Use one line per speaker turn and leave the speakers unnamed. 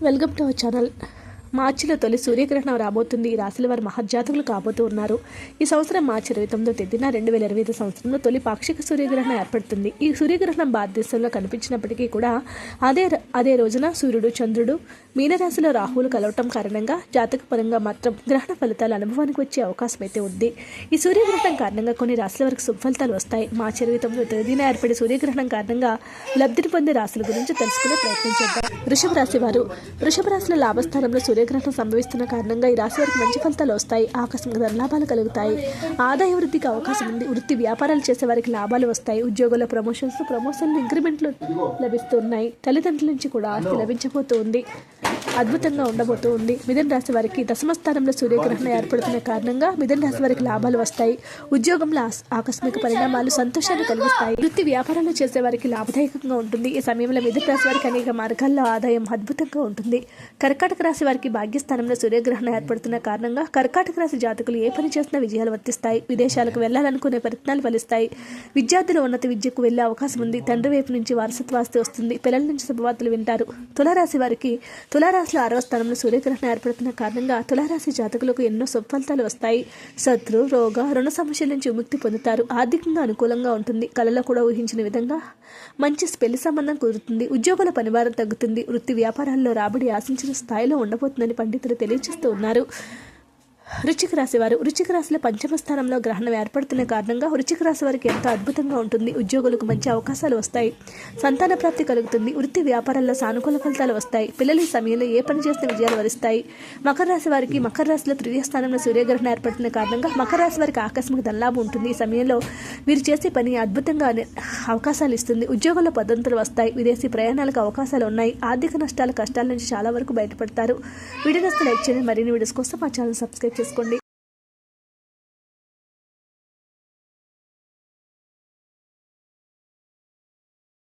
Welcome to our channel. మార్చిలో తొలి సూర్యగ్రహణం రాబోతుంది. ఈ రాశుల వారు మహర్జాతకులు కాబోతూ ఉన్నారు. ఈ సంవత్సరం మార్చి ఇరవై తొమ్మిదో తేదీన రెండు వేల ఇరవై ఐదు సంవత్సరంలో తొలి పాక్షిక సూర్యగ్రహణం ఏర్పడుతుంది. ఈ సూర్యగ్రహణం భారతదేశంలో కనిపించినప్పటికీ కూడా అదే అదే రోజున సూర్యుడు చంద్రుడు మీనరాశిలో రాహువులు కలవటం కారణంగా జాతక పరంగా మాత్రం గ్రహణ ఫలితాలు అనుభవానికి వచ్చే అవకాశం అయితే ఉంది. ఈ సూర్యగ్రహణం కారణంగా కొన్ని రాశుల వరకు శుభఫలితాలు వస్తాయి. మార్చి ఇరవై తొమ్మిదో తేదీన ఏర్పడే సూర్యగ్రహణం కారణంగా లబ్ధిని పొందే రాశుల గురించి తెలుసుకునే ప్రయత్నం చేద్దాం. వృషభ రాశి వారు వృషభ రాశిలో లాభస్థానంలో సూర్యగ్రహణం సంభవిస్తున్న కారణంగా ఈ రాశి వారికి మంచి ఫలితాలు వస్తాయి. ఆకస్మిక ధనలాభాలు కలుగుతాయి. ఆదాయ వృద్ధికి అవకాశం ఉంది. వృత్తి వ్యాపారాలు చేసే వారికి లాభాలు వస్తాయి. ఉద్యోగుల ప్రమోషన్స్ ప్రమోషన్లు ఇంక్రిమెంట్లు లభిస్తున్నాయి. తల్లిదండ్రుల నుంచి కూడా ఆస్తి లభించబోతుంది. అద్భుతంగా ఉండబోతూ ఉంది. మిథున రాశి వారికి దశమ స్థానంలో సూర్యగ్రహణం ఏర్పడుతున్న కారణంగా మిథున రాశి వారికి లాభాలు వస్తాయి. ఉద్యోగంలో ఆకస్మిక పరిణామాలు సంతోషాన్ని కలిగిస్తాయి. వృత్తి వ్యాపారాలు చేసే వారికి లాభదాయకంగా ఉంటుంది. ఈ సమయంలో మిథున రాశి వారికి అనేక మార్గాల్లో ఆదాయం అద్భుతంగా ఉంటుంది. కర్కాటక రాశి వారికి భాగ్యస్థానంలో సూర్యగ్రహణం ఏర్పడుతున్న కారణంగా కర్కాటక రాశి జాతకులు ఏ పని చేసినా విజయాలు వర్తిస్తాయి. విదేశాలకు వెళ్ళాలనుకునే ప్రయత్నాలు ఫలిస్తాయి. విద్యార్థులు ఉన్నత విద్యకు వెళ్ళే అవకాశం ఉంది. తండ్రి వైపు నుంచి వారసత్వాస్తి వస్తుంది. పిల్లల నుంచి శుభవార్తలు వింటారు. తులారాశి వారికి తులారాశిలో ఆరో స్థానంలో సూర్యగ్రహణం ఏర్పడుతున్న కారణంగా తులారాశి జాతకులకు ఎన్నో సుఫలితాలు వస్తాయి. శత్రు రోగ రుణ సమస్యల నుంచి విముక్తి పొందుతారు. ఆర్థికంగా అనుకూలంగా ఉంటుంది. కళలో కూడా ఊహించిన విధంగా మంచి పెళ్ళి సంబంధం కుదురుతుంది. ఉద్యోగుల పనిభారం తగ్గుతుంది. వృత్తి వ్యాపారాల్లో రాబడి ఆశించిన స్థాయిలో ఉండబోతుందని పండితులు తెలియజేస్తూ ఉన్నారు. వృచ్చిక రాశి వారు వృచ్చిక రాశిలో పంచమ స్థానంలో గ్రహణం ఏర్పడుతున్న కారణంగా వృచ్చిక రాశి వారికి ఎంతో అద్భుతంగా ఉంటుంది. ఉద్యోగులకు మంచి అవకాశాలు వస్తాయి. సంతాన ప్రాప్తి కలుగుతుంది. వృత్తి వ్యాపారాల్లో సానుకూల ఫలితాలు వస్తాయి. పిల్లలు ఈ సమయంలో ఏ పని చేసిన విజయాలు వరిస్తాయి. మకర రాశి వారికి మకర రాశిలో తృతీయ స్థానంలో సూర్యగ్రహణం ఏర్పడుతున్న కారణంగా మకర రాశి వారికి ఆకస్మిక ధనలాభం ఉంటుంది. ఈ సమయంలో వీరు చేసే పని అద్భుతంగా అవకాశాలు ఇస్తుంది ఉద్యోగంలో పద్ధతులు వస్తాయి. విదేశీ ప్రయాణాలకు అవకాశాలు ఉన్నాయి ఆర్థిక నష్టాల కష్టాల నుంచి చాలా వరకు బయటపడతారు. వీడియో నస్తే లైక్ చేయండి. మరిన్ని వీడియోస్ కోసం మా ఛానల్ సబ్స్క్రైబ్ చేసుకోండి.